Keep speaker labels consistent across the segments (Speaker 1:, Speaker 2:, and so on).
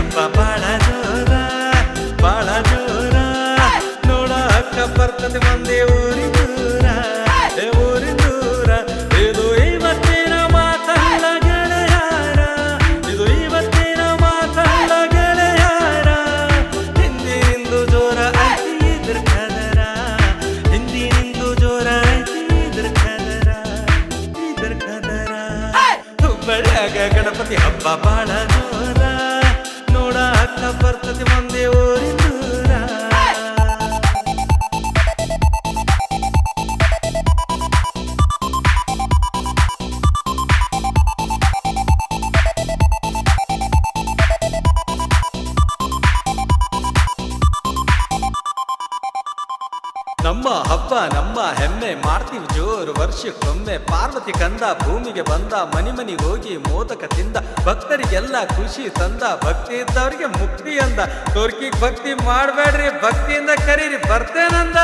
Speaker 1: ಅಪ್ಪ ಬಾಳ ಜೋರ ಬಾಳ ಜೋರ. ನೋಡ ಅಕ್ಕ ಬರ್ತದೆ ಒಂದೇ ಊರಿ ದೂರ ಊರಿ ದೂರ. ಇದು ಇವತ್ತಿನ ಮಾತಲ್ಲ ಗೆಳೆಯಾರ ಇದು ಇವತ್ತಿನ ಮಾತಲ್ಲ ಗೆಳೆಯಾರ. ಹಿಂದಿನಿಂದು ಜೋರ ಐತಿ ಇದ್ರ ಕದರ ಹಿಂದಿನಿಂದು ಜೋರ ಐತಿ ಇದ್ರ ಕದರ ಇದ್ರ ಕದರ. ಹುಬ್ಬಳ್ಳಿಯಾಗ ಗಣಪತಿ ಹಬ್ಬ ಬಾಳ ಬರ್ತತಿ ಮಂದಿ ನಮ್ಮ ಹಬ್ಬ, ನಮ್ಮ ಹೆಮ್ಮೆ ಮಾಡ್ತೀವಿ ಜೋರು. ವರ್ಷಕ್ಕೊಮ್ಮೆ ಪಾರ್ವತಿ ಕಂದ, ಭೂಮಿಗೆ ಬಂದ, ಮನಿ ಮನಿ ಹೋಗಿ ಮೋದಕ ತಿಂದ, ಭಕ್ತರಿಗೆಲ್ಲ ಖುಷಿ ತಂದ ಭಕ್ತಿ ಇದ್ದವರಿಗೆ ಮುಕ್ತಿ ಅಂದ. ತೋರ್ಕಿಗೆ ಭಕ್ತಿ ಮಾಡಬೇಡ್ರಿ, ಭಕ್ತಿಯಿಂದ ಕರೀರಿ, ಬರ್ತೇನಂದ.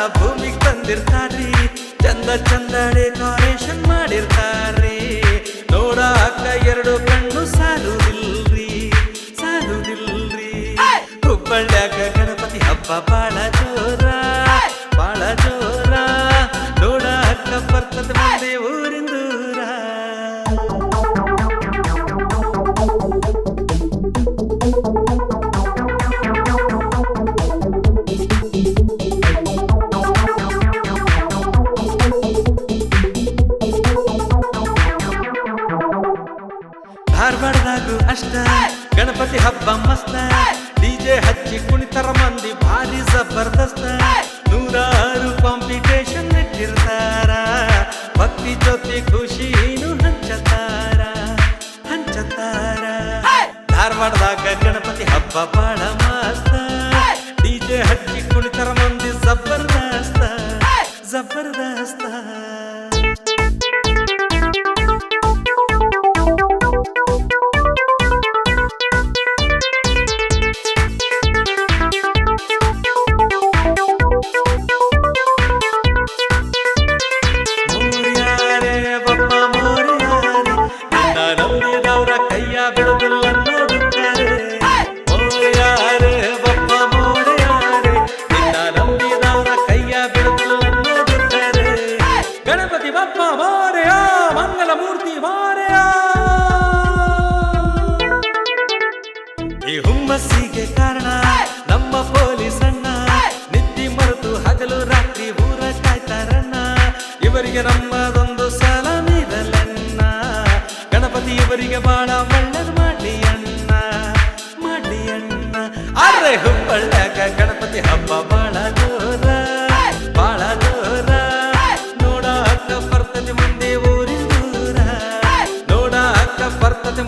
Speaker 1: ಕೈಲಾಸನ ಭೂಮಿಗೆ ತಂದಿರ್ತಾರ್ರಿ. ಚಂದ ಚಂದ ಡೆಕೋರೇಷನ್ ಮಾಡಿರ್ತಾರ್ರಿ. ನೋಡ ಅಕ್ಕ ಎರಡು ಕಣ್ಣು ಸಾಲುದಿಲ್ರಿ ಸಾಲುದಿಲ್ರಿ. ಹುಬ್ಬಳ್ಳ್ಯಾಗ ಗಣಪತಿ ಹಬ್ಬ ಗಣಪತಿ ಹಬ್ಬ ಮಸ್ತ. ಡಿಜೆ ಹಚ್ಚಿ ಕುಣಿತರ ಮಂದಿ ಭಾರಿ ಜಬರ್ದಸ್ತ. ನೂರಾರು ಕಾಂಪಿಟೇಷನ್ ಇಟ್ಟಿರ್ತಾರ. ಭಕ್ತಿ ಜೊತೆ ಖುಷಿನು ಹಂಚತಾರ. ಹಂಚತಾರ. ಧಾರವಾಡದಾಗ ಗಣಪತಿ ಹಬ್ಬ ಗಣಪತಿ ಮಾರೆಯ ಮಂಗಲ ಮೂರ್ತಿ ಮಾರೆಯ ಈ ಹುಮ್ಮಸ್ಸಿಗೆ ಕಾರಣ ನಮ್ಮ ಪೊಲೀಸ್ ಅಣ್ಣ ನಿದ್ದಿ ಮರೆತು ಹಗಲು ರಾತ್ರಿ ಊರ ಕಾಯ್ತಾರಣ್ಣ ಇವರಿಗೆ ನಮ್ಮದೊಂದು ಸಲ ನೀಡಲಣ್ಣ ಗಣಪತಿ ಇವರಿಗೆ ಬಾಳ ಮಣ್ಣರ್ ಮಾಡಿ ಅಣ್ಣ. ಮಾಡಿ ಅಣ್ಣ. ಅರೆ ಹುಬ್ಬಳ್ಳಿಯಾಗ ಗಣಪತಿ ಹಬ್ಬ ಬರ್ತದೆ